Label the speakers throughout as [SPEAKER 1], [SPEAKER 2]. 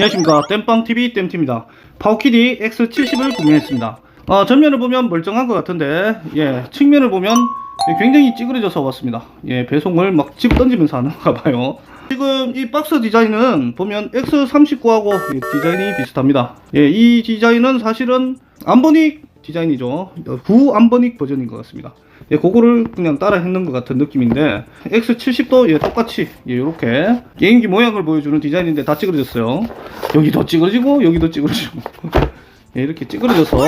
[SPEAKER 1] 안녕하십니까. 땜빵TV 땜티입니다. 파워키디 X70을 구매했습니다. 어, 전면을 보면 멀쩡한 것 같은데 예 측면을 보면 굉장히 찌그러져서 왔습니다. 예 배송을 막 집 던지면서 하는가 봐요. 지금 이 박스 디자인은 보면 X39하고 디자인이 비슷합니다. 예이 디자인은 사실은 암버닉 디자인이죠. 구 암버닉 버전인 것 같습니다 예, 그거를 그냥 따라 했는 것 같은 느낌인데 X70도 예, 똑같이 예, 이렇게 게임기 모양을 보여주는 디자인인데 다 찌그러졌어요. 여기도 찌그러지고 여기도 찌그러지고 예, 이렇게 찌그러져서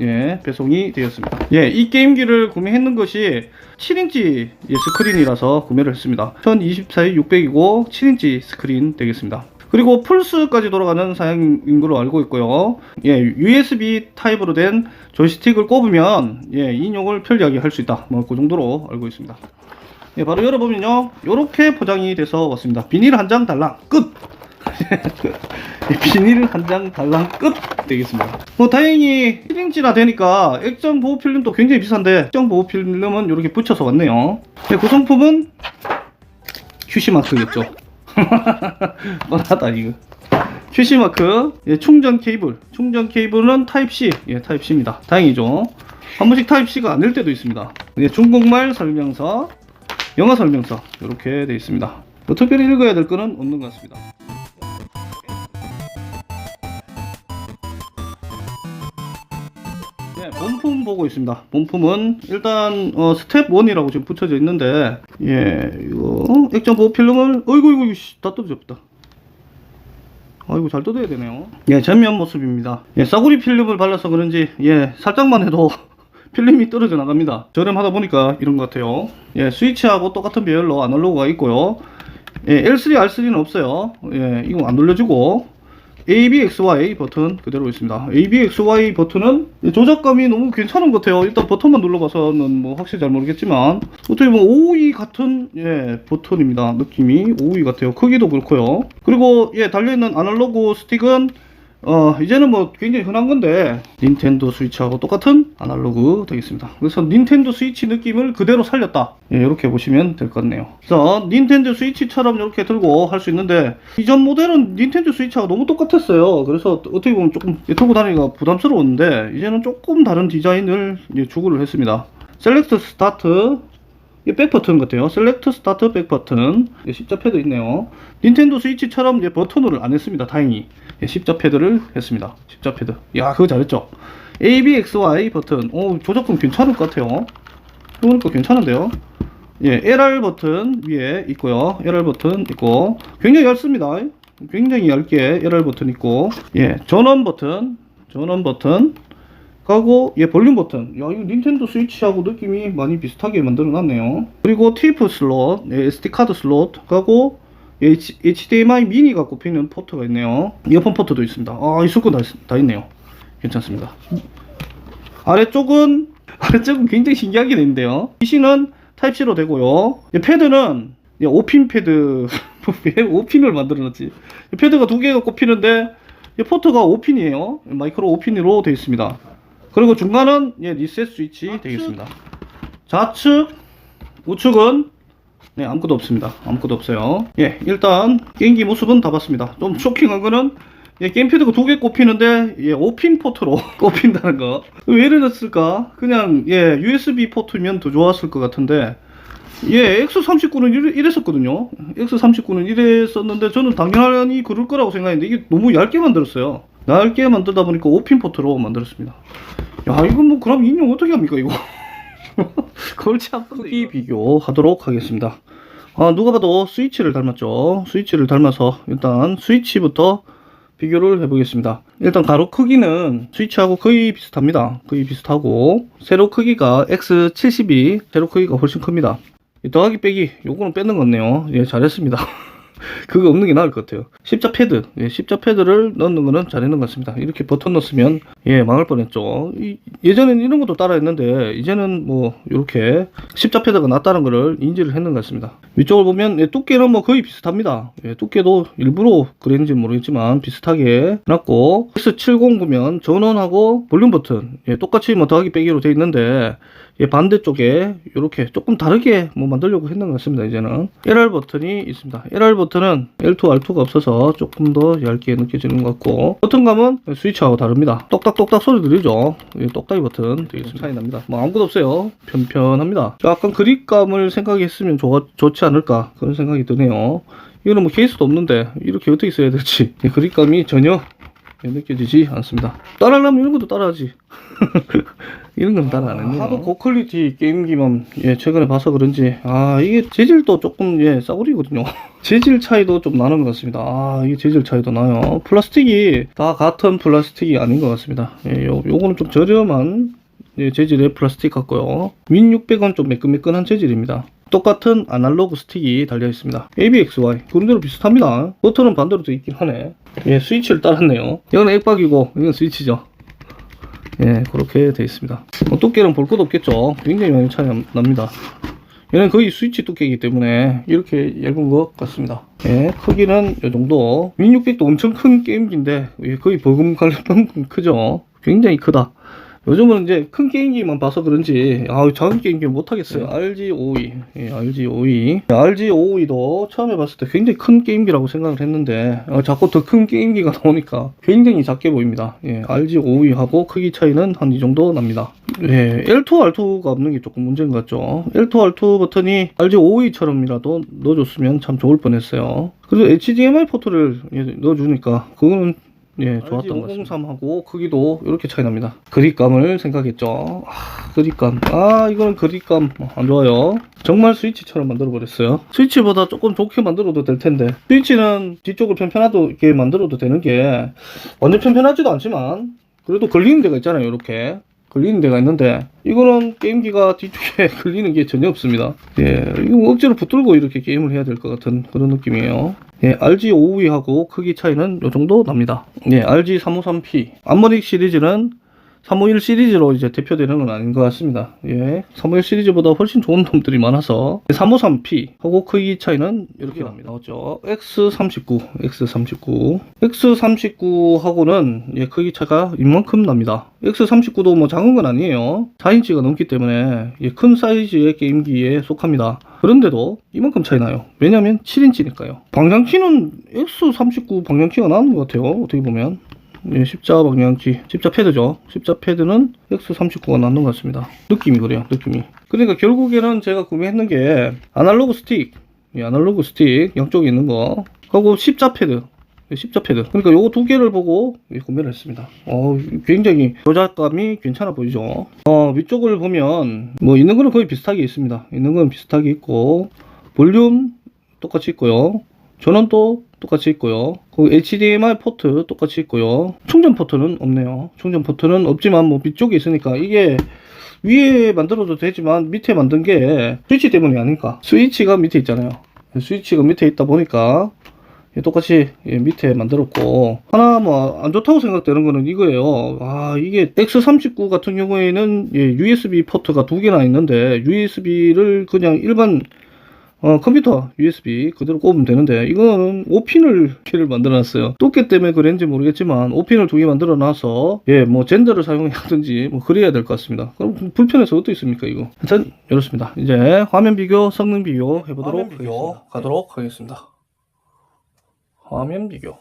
[SPEAKER 1] 예, 배송이 되었습니다. 예, 이 게임기를 구매했는 것이 7인치 예, 스크린이라서 구매를 했습니다. 1024에 600이고 7인치 스크린 되겠습니다. 그리고 플스까지 돌아가는 사양인 걸로 알고 있고요. 예, USB 타입으로 된 조이스틱을 꼽으면 예, 인용을 편리하게 할 수 있다. 뭐 그 정도로 알고 있습니다. 예, 바로 열어보면요. 이렇게 포장이 돼서 왔습니다. 비닐 한 장 달랑 끝. 예, 비닐 한 장 달랑 끝 되겠습니다. 뭐 다행히 1인치나 되니까 액정 보호 필름도 굉장히 비싼데 액정 보호 필름은 이렇게 붙여서 왔네요. 예, 구성품은 QC 마크겠죠. 뻔하다 이거. QC 마크 예, 충전 케이블 충전 케이블은 타입 C 예 타입 C입니다. 다행이죠. 한 번씩 타입 C가 아닐 때도 있습니다. 예, 중국말 설명서, 영어 설명서 이렇게 되어 있습니다. 뭐 특별히 읽어야 될 거는 없는 것 같습니다. 보고 있습니다. 본품은 일단 어, 스텝 1이라고 지금 붙여져 있는데 예, 이거 액정 보호 필름을 어이구 이구 씨, 다 떨어졌다. 아이고 잘 뜯어야 되네요. 예, 전면 모습입니다. 예, 싸구리 필름을 발라서 그런지 예, 살짝만 해도 필름이 떨어져 나갑니다. 저렴하다 보니까 이런 것 같아요. 예, 스위치하고 똑같은 배열로 아날로그가 있고요. 예, L3, R3는 없어요. 예, 이거 안 눌러주고 ABXY 버튼 그대로 있습니다. ABXY 버튼은 조작감이 너무 괜찮은 것 같아요. 일단 버튼만 눌러봐서는 뭐 확실히 잘 모르겠지만 어떻게 보면 OE 같은 예 버튼입니다. 느낌이 OE 같아요. 크기도 그렇고요. 그리고 예 달려있는 아날로그 스틱은 어 이제는 뭐 굉장히 흔한 건데 닌텐도 스위치하고 똑같은 아날로그 되겠습니다. 그래서 닌텐도 스위치 느낌을 그대로 살렸다. 예, 이렇게 보시면 될 것 같네요. 그래서 닌텐도 스위치처럼 이렇게 들고 할 수 있는데 이전 모델은 닌텐도 스위치하고 너무 똑같았어요. 그래서 어떻게 보면 조금 들고 다니기가 부담스러웠는데 이제는 조금 다른 디자인을 예, 추구를 했습니다. 셀렉트 스타트 이 백 버튼 같아요. 셀렉트 스타트 백 버튼. 예, 십자 패드 있네요. 닌텐도 스위치처럼 이제 버튼을 안 했습니다. 다행히. 예, 십자 패드를 했습니다. 십자 패드. 야, 그거 잘했죠? ABXY 버튼. 오, 조작감 괜찮을 것 같아요. 그러니까 괜찮은데요? 예, LR 버튼 위에 있고요. LR 버튼 있고. 굉장히 얇습니다. 굉장히 얇게 LR 버튼 있고. 예, 전원 버튼. 전원 버튼. 가고 예 볼륨 버튼. 야 이거 닌텐도 스위치하고 느낌이 많이 비슷하게 만들어 놨네요. 그리고 테이프 슬롯 예, SD 카드 슬롯 가고 H, HDMI 미니가 꼽히는 포트가 있네요. 이어폰 포트도 있습니다. 아 있을 거다 다 있네요. 괜찮습니다. 아래쪽은 아래쪽은 굉장히 신기하게 되는데요. PC는 타입C로 되고요. 예, 패드는 예, 5핀 패드 왜 5핀을 만들어 놨지? 패드가 두 개가 꼽히는데 이 포트가 5핀이에요. 마이크로 5핀으로 되어 있습니다 그리고 중간은 예, 리셋 스위치 되겠습니다. 좌측, 우측은 네, 아무것도 없습니다. 아무것도 없어요. 예, 일단 게임기 모습은 다 봤습니다. 좀 쇼킹한 거는 예, 게임패드가 두 개 꼽히는데 예, 5핀 포트로 꼽힌다는 거. 왜 이랬을까? 그냥 예, USB 포트면 더 좋았을 것 같은데 예, X39는 이래, 이랬었거든요. X39는 이랬었는데 저는 당연히 그럴 거라고 생각했는데 이게 너무 얇게 만들었어요. 얇게 만들다 보니까 5핀 포트로 만들었습니다. 야, 이건 뭐 그럼 인용 어떻게 합니까, 이거? 걸치 한 크기 비교하도록 하겠습니다. 아, 누가 봐도 스위치를 닮았죠. 스위치를 닮아서 일단 스위치부터 비교를 해보겠습니다. 일단 가로 크기는 스위치하고 거의 비슷합니다. 거의 비슷하고 세로 크기가 X72 세로 크기가 훨씬 큽니다. 이 더하기 빼기 요거는 뺏는 거네요. 예, 잘했습니다. 그거 없는 게 나을 것 같아요. 십자 패드, 예, 십자 패드를 넣는 거는 잘했는 것 같습니다. 이렇게 버튼 넣었으면 예 망할 뻔했죠. 이- 예전엔 이런 것도 따라했는데 이제는 뭐 이렇게 십자 패드가 낫다는 거를 인지를 했는 것 같습니다. 위쪽을 보면 예, 두께는 뭐 거의 비슷합니다. 예, 두께도 일부러 그랬는지 모르겠지만 비슷하게 놨고 S70 보면 전원하고 볼륨 버튼 예, 똑같이 뭐 더하기 빼기로 되어 있는데 예, 반대쪽에 이렇게 조금 다르게 뭐 만들려고 했는 것 같습니다. 이제는 LR 버튼이 있습니다. LR 버튼은 L2, R2가 없어서 조금 더 얇게 느껴지는 것 같고 버튼감은 스위치하고 다릅니다. 똑딱똑딱 소리 들리죠? 이 똑딱이 버튼 되게 차이 납니다. 뭐 아무것도 없어요. 편편합니다. 약간 그립감을 생각했으면 좋, 좋지 않을까 그런 생각이 드네요. 이거는 뭐 케이스도 없는데 이렇게 어떻게 써야 될지 이 그립감이 전혀 느껴지지 않습니다. 따라하려면 이런 것도 따라하지. 이런 건 따라 안 했네요. 하도 고퀄리티 게임기만 예, 최근에 봐서 그런지 아 이게 재질도 조금 예 싸구리거든요. 재질 차이도 좀 나는 것 같습니다. 아 이게 재질 차이도 나요. 플라스틱이 다 같은 플라스틱이 아닌 것 같습니다. 예, 요 요거는 좀 저렴한 예, 재질의 플라스틱 같고요. 윈 600은 좀 매끈매끈한 재질입니다. 똑같은 아날로그 스틱이 달려 있습니다. ABXY 그런대로 비슷합니다. 버튼은 반대로 돼 있긴 하네. 예, 스위치를 따랐네요. 이건 액박이고 이건 스위치죠. 예, 그렇게 되어 있습니다. 뭐 두께는 볼 것 없겠죠. 굉장히 많이 차이 남- 납니다. 얘는 거의 스위치 두께이기 때문에 이렇게 얇은 것 같습니다. 예, 크기는 이 정도. 윈600도 엄청 큰 게임기인데 예, 거의 버금갈 만큼 크죠. 굉장히 크다. 요즘은 이제 큰 게임기만 봐서 그런지 아 작은 게임기 못하겠어요. RG52, 예, RG52, RG52도 처음에 봤을 때 굉장히 큰 게임기라고 생각을 했는데 어, 자꾸 더 큰 게임기가 나오니까 굉장히 작게 보입니다. 예, RG52하고 크기 차이는 한 이 정도 납니다. 예, L2, R2가 없는 게 조금 문제인 것 같죠. L2, R2 버튼이 RG52처럼이라도 넣어줬으면 참 좋을 뻔했어요. 그래서 HDMI 포트를 예, 넣어주니까 그거는 예, 좋았던 것 같습니다. 503하고 크기도 이렇게 차이 납니다. 그립감을 생각했죠. 아, 그립감. 아, 이거는 그립감 안 좋아요. 정말 스위치처럼 만들어 버렸어요. 스위치보다 조금 좋게 만들어도 될 텐데. 스위치는 뒤쪽을 편편하게 만들어도 되는 게 완전 편편하지도 않지만 그래도 걸리는 데가 있잖아요. 이렇게. 걸리는 데가 있는데 이거는 게임기가 뒤쪽에 걸리는 게 전혀 없습니다. 예, 이거 억지로 붙들고 이렇게 게임을 해야 될 것 같은 그런 느낌이에요. 예, RG552하고 크기 차이는 요 정도 납니다. 예, RG353P 암모닉 시리즈는 351 시리즈로 이제 대표되는 건 아닌 것 같습니다. 예, 351 시리즈보다 훨씬 좋은 놈들이 많아서 353P 하고 크기 차이는 이렇게 납니다. 나왔죠. X39, X39, X39하고는 예, 크기 차가 이만큼 납니다. X39도 뭐 작은 건 아니에요. 4인치가 넘기 때문에 예, 큰 사이즈의 게임기에 속합니다. 그런데도 이만큼 차이 나요. 왜냐면 7인치니까요. 방향키는 X39 방향키가 나은 것 같아요. 어떻게 보면. 예, 십자 방향키, 십자 패드죠. 십자 패드는 X39가 낫는 것 같습니다. 느낌이 그래요, 느낌이. 그러니까 결국에는 제가 구매했는 게 아날로그 스틱, 이 아날로그 스틱 양쪽에 있는 거, 하고 십자 패드, 예, 십자 패드. 그러니까 요거 두 개를 보고 예, 구매를 했습니다. 어, 굉장히 조작감이 괜찮아 보이죠. 어, 위쪽을 보면 뭐 있는 거는 거의 비슷하게 있습니다. 있는 건 비슷하게 있고 볼륨 똑같이 있고요. 전원도 똑같이 있고요. 그 HDMI 포트 똑같이 있고요. 충전 포트는 없네요. 충전 포트는 없지만 뭐 밑쪽에 있으니까 이게 위에 만들어도 되지만 밑에 만든 게 스위치 때문이 아닌가. 스위치가 밑에 있잖아요. 스위치가 밑에 있다 보니까 예, 똑같이 예, 밑에 만들었고 하나 뭐 안 좋다고 생각되는 거는 이거예요. 아 이게 X39 같은 경우에는 예, USB 포트가 두 개나 있는데 USB를 그냥 일반 어, 컴퓨터 USB 그대로 꼽으면 되는데 이거는 5핀을 키를 만들어 놨어요. 두께 때문에 그랬는지 모르겠지만 5핀을 두 개 만들어 놔서 예 뭐 젠더를 사용하든지 뭐 그래야 될 것 같습니다. 그럼 불편해서 어떻게 있습니까 이거? 하여튼 이렇습니다. 이제 화면 비교, 성능 비교 해보도록
[SPEAKER 2] 화면 비교
[SPEAKER 1] 하겠습니다. 가도록 하겠습니다. 화면 비교.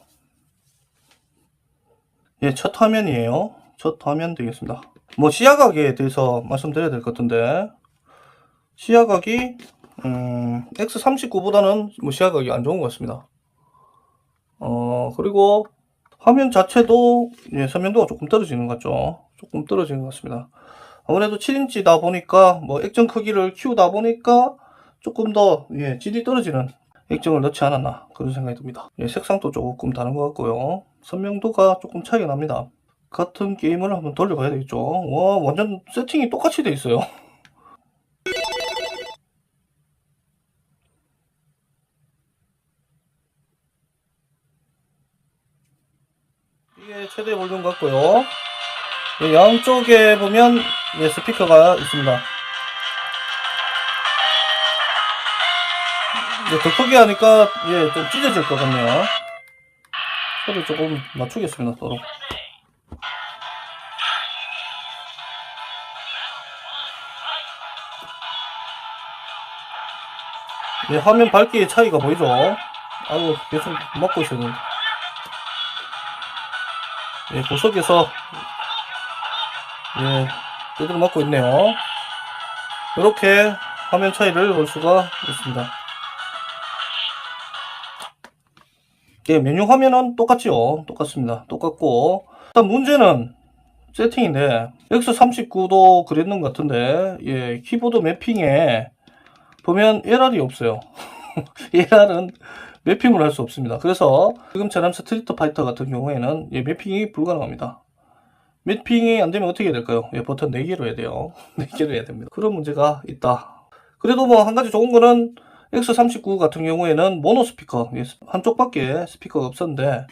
[SPEAKER 1] 예, 첫 화면이에요. 첫 화면 되겠습니다. 뭐 시야각에 대해서 말씀드려야 될 것 같은데 시야각이 음, X39보다는 뭐 시야각이 안 좋은 것 같습니다. 어, 그리고 화면 자체도 예, 선명도가 조금 떨어지는 것 같죠. 조금 떨어지는 것 같습니다. 아무래도 7인치다 보니까 뭐 액정 크기를 키우다 보니까 조금 더 예, 질이 떨어지는 액정을 넣지 않았나 그런 생각이 듭니다. 예, 색상도 조금 다른 것 같고요. 선명도가 조금 차이가 납니다. 같은 게임을 한번 돌려봐야 되겠죠. 와 완전 세팅이 똑같이 돼 있어요. 이게 최대 볼륨 같고요. 이 양쪽에 보면 예, 스피커가 있습니다. 이제 더 크게 하니까 예, 좀 찢어질 것 같네요. 소리 조금 낮추겠습니다, 서로. 예, 화면 밝기의 차이가 보이죠? 아유, 계속 먹고 있었는데. 예, 고속에서, 예, 두드려 맞고 있네요. 이렇게 화면 차이를 볼 수가 있습니다. 예, 메뉴 화면은 똑같죠. 똑같습니다. 똑같고. 일단 문제는 세팅인데, X39도 그랬는 것 같은데, 예, 키보드 매핑에 보면 LR이 없어요. LR은 매핑을 할 수 없습니다. 그래서 지금처럼 스트리트 파이터 같은 경우에는 예, 매핑이 불가능합니다. 매핑이 안 되면 어떻게 해야 될까요? 예, 버튼 4개로 해야 돼요. 4개로 해야 됩니다. 그런 문제가 있다. 그래도 뭐 한 가지 좋은 거는 X39 같은 경우에는 모노 스피커, 예, 한쪽밖에 스피커가 없었는데,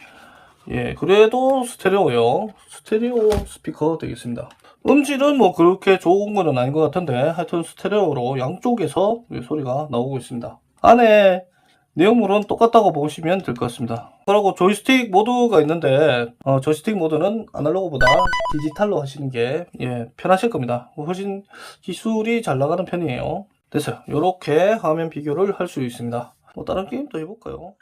[SPEAKER 1] 예, 그래도 스테레오요. 스테레오 스피커 되겠습니다. 음질은 뭐 그렇게 좋은 거는 아닌 것 같은데, 하여튼 스테레오로 양쪽에서 예, 소리가 나오고 있습니다. 안에 내용물은 똑같다고 보시면 될 것 같습니다. 그리고 조이스틱 모드가 있는데 어, 조이스틱 모드는 아날로그보다 디지털로 하시는 게 예, 편하실 겁니다. 훨씬 기술이 잘 나가는 편이에요. 됐어요. 이렇게 화면 비교를 할 수 있습니다. 뭐 다른 게임도 해볼까요?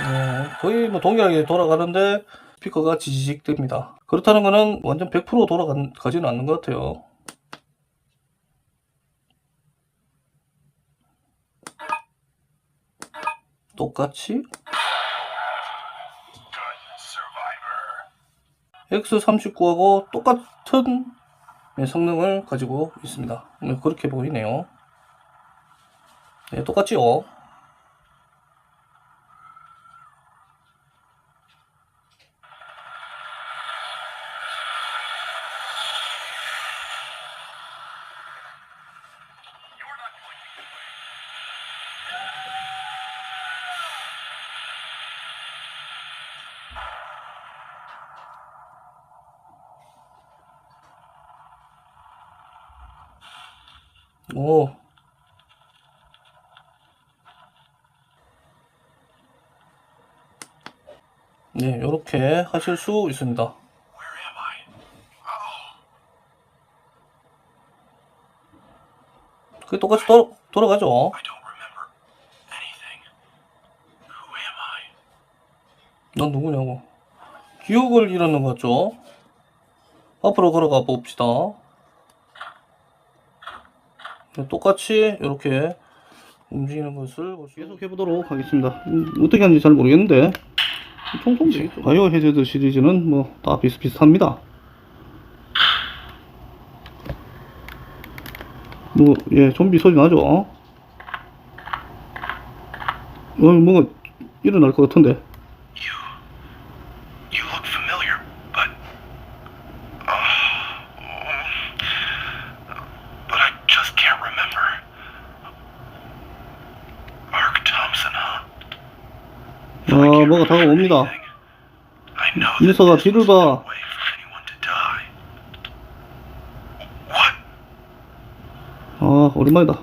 [SPEAKER 1] 예, 거의 뭐 동일하게 돌아가는데 스피커가 지지직 됩니다. 그렇다는 거는 완전 100% 돌아가지는 않는 것 같아요. 똑같이 X39하고 똑같은 네, 성능을 가지고 있습니다. 네, 그렇게 보이네요. 네, 똑같지요? 오. 네, 이렇게 하실 수 있습니다. 그게 똑같이 돌아, 돌아가죠. 넌 누구냐고. 기억을 잃었는 것 같죠? 앞으로 걸어가 봅시다. 네, 똑같이 이렇게 움직이는 것을 계속 해보도록 하겠습니다. 음, 어떻게 하는지 잘 모르겠는데 총총 되겠죠. 바이오 해저드 시리즈는 뭐 다 비슷비슷합니다. 뭐, 예, 좀비 소리 나죠? 어, 뭔가 일어날 것 같은데. 뭐가 다가옵니다.
[SPEAKER 2] This
[SPEAKER 1] 뒤를 봐. 아, 오랜만이다.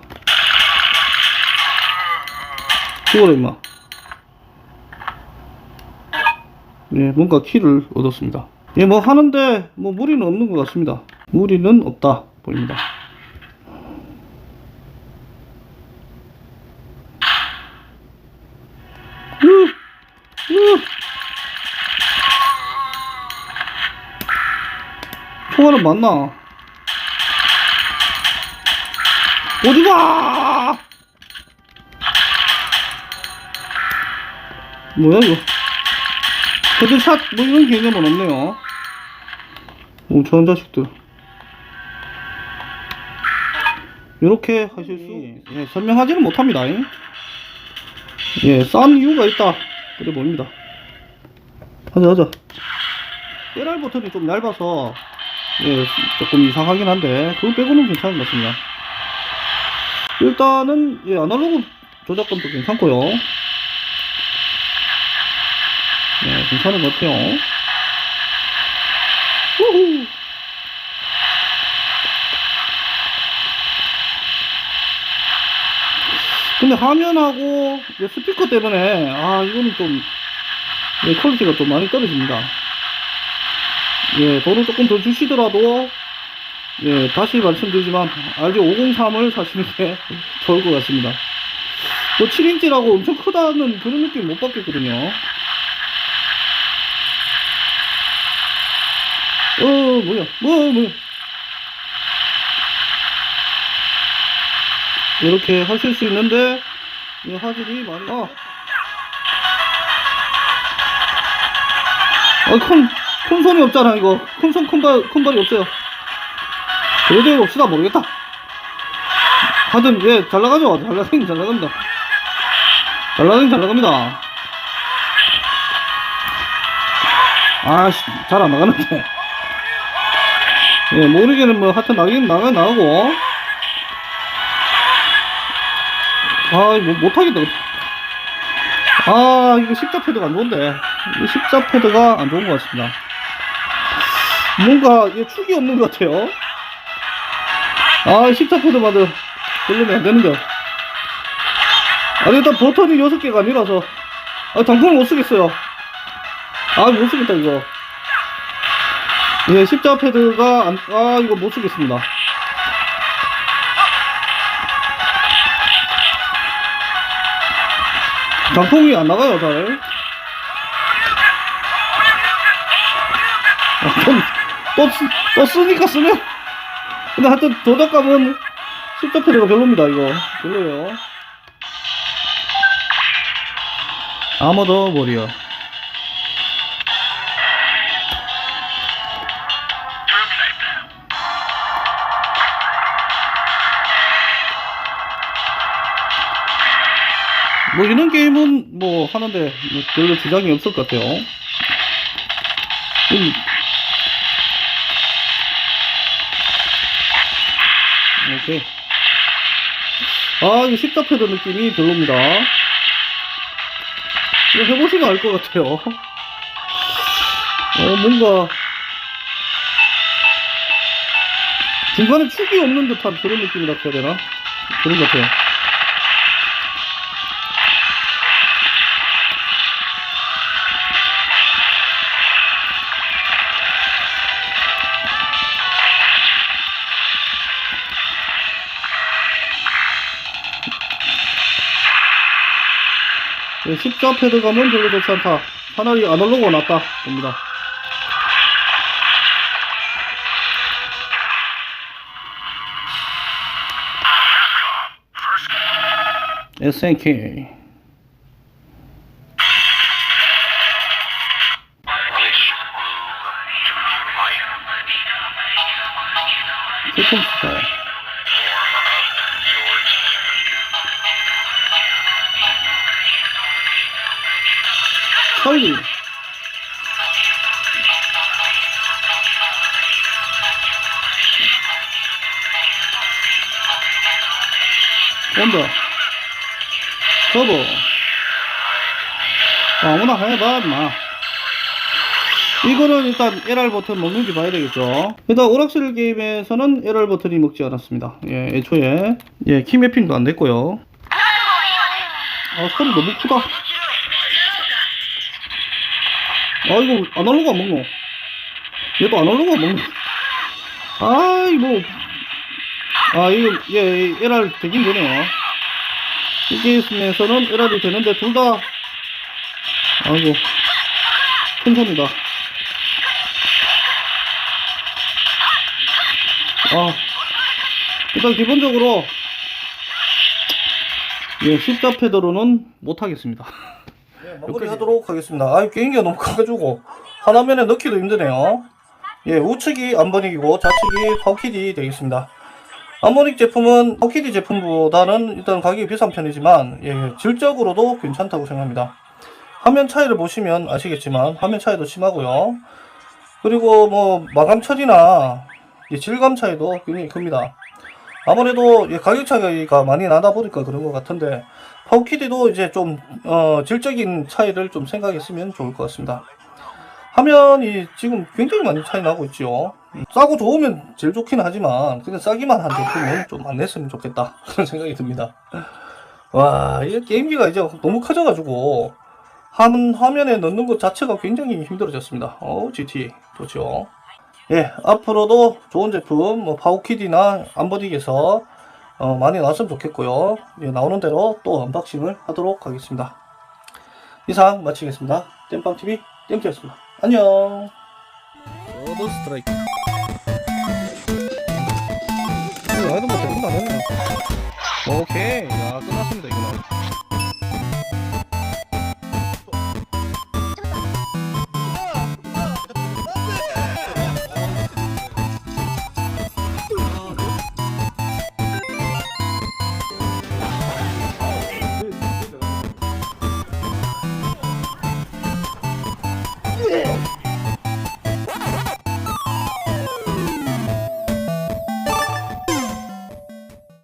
[SPEAKER 1] 죽어라, 임마. 예, 뭔가 키를 얻었습니다. 예, 뭐 하는데, 뭐 무리는 없는 것 같습니다. 무리는 없다, 보입니다. 총알은 맞나? 어디가? 뭐야 이거? 헤드샷 뭐 이런 개념은 없네요. 오, 저런 자식들. 이렇게 하실 수, 예, 설명하지는 못합니다. 잉? 예, 싼 이유가 있다. 그래 보입니다. 하자, 하자. LR 버튼이 좀 얇아서, 예, 조금 이상하긴 한데, 그거 빼고는 괜찮은 것 같습니다. 일단은 예, 아날로그 조작감도 괜찮고요. 네, 괜찮은 것 같아요. 우후. 근데 화면하고 스피커 때문에 아 이거는 좀 예, 퀄리티가 좀 많이 떨어집니다. 예, 돈을 조금 더 주시더라도 예, 다시 말씀드리지만 RG503을 사시는 게 좋을 것 같습니다. 뭐 7인치라고 엄청 크다는 그런 느낌 못 받겠거든요. 어, 뭐야, 뭐, 뭐야. 이렇게 하실 수 있는데, 이 화질이 많이, 아. 아, 큰, 큰 손이 없잖아, 이거. 큰 손, 큰 발, 큰 발이 없어요. 그래도 없으나 모르겠다. 하여튼, 예, 잘 나가죠? 잘 나가긴 잘 나갑니다. 잘 나가긴 잘 나갑니다. 아씨, 잘 안 나가는데. 예, 모르게는 뭐, 하여튼 나가긴 나가, 나가고. 아, 뭐, 못하겠다. 아, 이거 십자 패드가 안 좋은데. 이 십자 패드가 안 좋은 것 같습니다. 뭔가, 이게 축이 없는 것 같아요. 아, 십자 패드 봐도 별로면 안 되는데. 아니, 일단 버튼이 6개가 아니라서. 아, 장풍을 못 쓰겠어요. 아, 못 쓰겠다, 이거. 예, 십자 패드가 안, 아, 이거 못 쓰겠습니다. 장풍이 안 나가요, 잘. 또, 또, 쓰니까 쓰면. 근데 하여튼 십자 패드가 별로입니다, 이거. 별로예요. 아머더 머리요. 뭐 이런 게임은 뭐 하는데 뭐 별로 지장이 없을 것 같아요. 음. 오케이. 아, 이 십자 패드 느낌이 별로입니다. 이거 해보시면 알 것 같아요. 어, 뭔가 중간에 축이 없는 듯한 그런 느낌이라 해야 되나? 그런 것 같아요. 십자 패드감은 별로 좋지 않다. 차라리 아날로그가 낫다 봅니다. SNK 세통 온다. 접어 아무나 해봐 임마. 이거는 일단 LR 버튼 먹는지 봐야 되겠죠. 일단 오락실 게임에서는 LR 버튼이 먹지 않았습니다. 예 애초에. 예 키매핑도 안 됐고요. 아 소리 너무 크다. 아 이거 아날로그 안 먹노? 얘도 아날로그 안 먹노? 아이 뭐 아 이거 예 LR 되긴 되네요 이 게임에서는 LR이 되는데 둘 다 아이고 큰 손이다 아 일단 기본적으로 예 십자 패드로는 못하겠습니다 예, 마무리 하도록 하겠습니다. 아, 게임기가 너무 커가지고 하나면에 넣기도 힘드네요. 예, 우측이 암버닉이고 좌측이 파워키디 되겠습니다. 암버닉 제품은 파워키디 제품보다는 일단 가격이 비싼 편이지만 예, 질적으로도 괜찮다고 생각합니다. 화면 차이를 보시면 아시겠지만 화면 차이도 심하고요. 그리고 뭐 마감 처리나 예, 질감 차이도 굉장히 큽니다. 아무래도 예, 가격 차이가 많이 나다 보니까 그런 것 같은데 파워키디도 이제 좀 어, 질적인 차이를 좀 생각했으면 좋을 것 같습니다. 화면이 지금 굉장히 많이 차이 나고. 음, 음, 싸고 좋으면 제일 좋긴 하지만 그냥 싸기만 한 제품은 아. 좀안 냈으면 좋겠다. 그런 생각이 듭니다. 와 이게 게임기가 이제 너무 커져가지고 한 화면에 넣는 것 자체가 굉장히 힘들어졌습니다. 어 GT. 좋죠? 예 앞으로도 좋은 제품 뭐 파워키디나 안버디에서 어, 많이 나왔으면 좋겠고요. 예, 나오는 대로 또 언박싱을 하도록 하겠습니다. 이상 마치겠습니다. 땜빵TV 땜티였습니다. 안녕. 로봇 스트라이크. 해도 못해 끝나네 오케이. 야 끝났습니다 이거는.